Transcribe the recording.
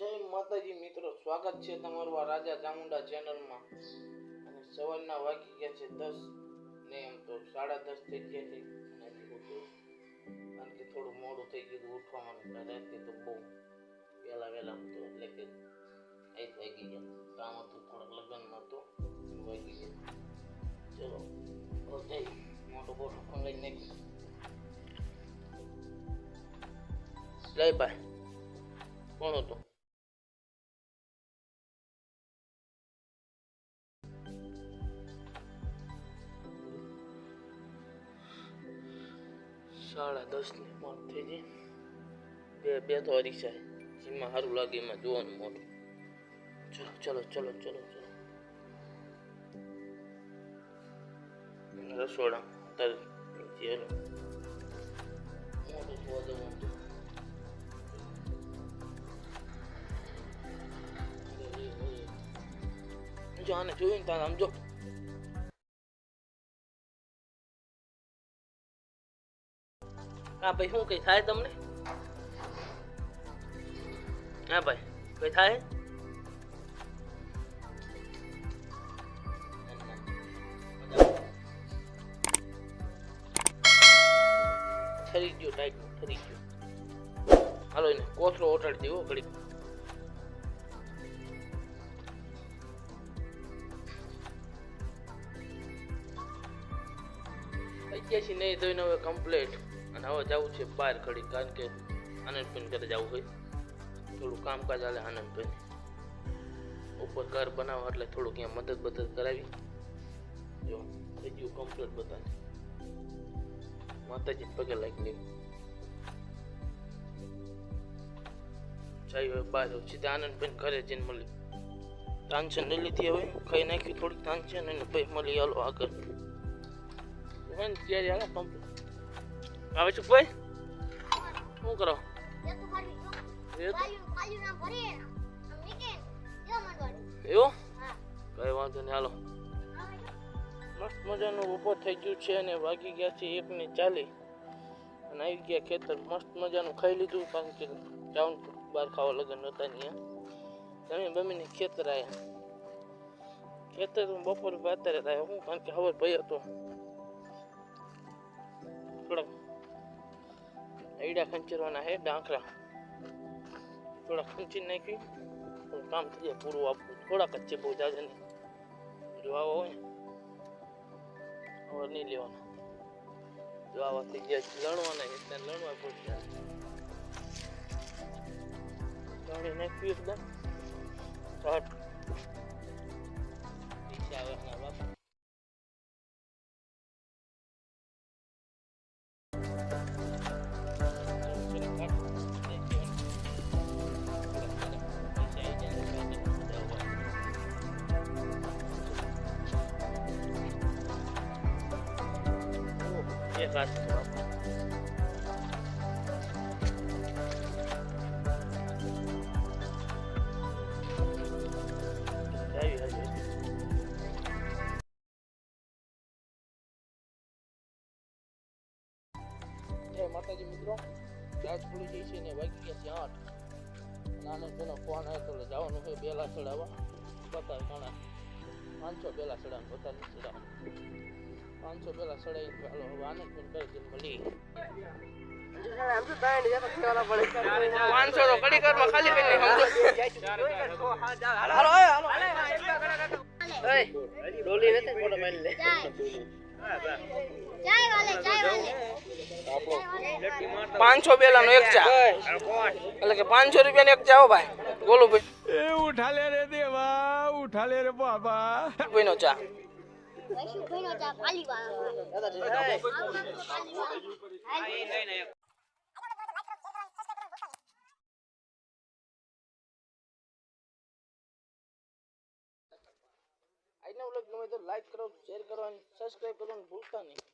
જય માતાજી મિત્રો, સ્વાગત છે તમારું આ રાજા ચામુંડા ચેનલમાં અને સવારના વાગી ગયા છે દસ ને એમ તો સાડા દસ થઈ ગયા છે. અને કારણ કે થોડું મોડું થઈ ગયું ઉઠવામાં રાતે તો બહુ વહેલા વહેલા હતું એટલે કે આઈ વાગી ગયા કામ હતું થોડાક લગ્નમાં હતું વાગી ગયા. ચલો, હવે જઈ, મોટો બોટો ફંગાઈ નાખી લઈ ભાઈ. કોણ હતું? સાડા દસની મોત થઈ ગઈ. બે બે તો રિક્ષા જેમાં સારું લાગે, એમાં જોવાનું મોટું. ચલો ચલો ચલો ચલો ચલો. રસોડા. તારે ચલો મોટું. જો આને જોયું ને તારે આમ જો. હા, ભાઈ, શું કઈ થાય તમને? હા, ભાઈ, કઈ થાય? ઠરી ગયો, ટાઈટ ઠરી ગયો. હાલો, એને કોથરો ઓટાડી દેવો ઘડી અત્યારથી નહીં ધોઈને હવે કમ્પ્લેટ અને હવે જવું છે બહાર ઘડી કારણ કે આનંદભાઈ ઘરે જવું હોય. થોડું કામકાજ હાલે આનંદભાઈ. ઉપર ઘર બનાવવા એટલે થોડુંક અહીંયા મદદ બદદ કરાવી. જો, થઈ ગયું કમ્પ્લીટ બધાને. માતાજી પગે લાગી જાય હવે બહાર સીધા આનંદભાઈ ઘરે જઈને મળી. ટેન્શન નહીં લીધી હવે, ખાઈ નાખ્યું થોડીક ટેન્શન અને ભાઈ, મળી, હાલો આગળ. ત્યારે હાલો કમ્પ્લેટ આવે છે ભાઈ? શું કરો? એવું? કઈ વાંધો નહીં, હાલો. મસ્ત મજાનું બપોર થઈ ગયું છે અને વાગી ગયા છે એક ને ચાલી અને આવી ગયા ખેતર મસ્ત મજાનું ખાઈ લીધું, કારણ કે જાઉન બહાર ખાવા લગન નહોતા નહીં તમે બમીને ખેતર આવ્યા ખેતર બપોર અત્યારે થાય હું, કારણ કે હવે ભાઈ હતો. થોડાક આઈડા ખંચરવાના હે ડાંખરા થોડા ખંચી નાખી થોડું કામ થઈ જાય પૂરું આપવું થોડાક જ છે બહુ જાજા નહીં જો આવો હોય ને હવે નહીં લેવાના જો આવા થઈ ગયા લણવાના એટલે લણવા પડશે લણી નાખ્યું એકદમ સાત એક હાથ આવી આવી માતાજી મિત્રો. દાસ પડી છે ને વાગી ગયા આઠ. નાનો તેનો ફોન જવાનું છે બેલા ચડાવવા. બતા ઘણા. પાંચસો બેલા ચડાવવાનું પોતાની ચડાવવાનું. પાંચસો પેલા સડાઈ ચાલો હવે આને ફોન કરે છે મળી પાંચસો નો કડી કરવા ખાલી કરી હાલો હાલો ડોલી નથી ફોટો મારી લે. પાંચસો પેલા નો એક ચા. એટલે કે પાંચસો રૂપિયા નો એક ચા હો ભાઈ. બોલો ભાઈ. એ ઉઠા લે રે દેવા ઉઠા લે રે બાબા. ભાઈ નો ચા? આજનો વ્લોગ ગમે તો લાઈક કરો શેર કરો અને સબસ્ક્રાઇબ કરવાનું ભૂલતા નહીં.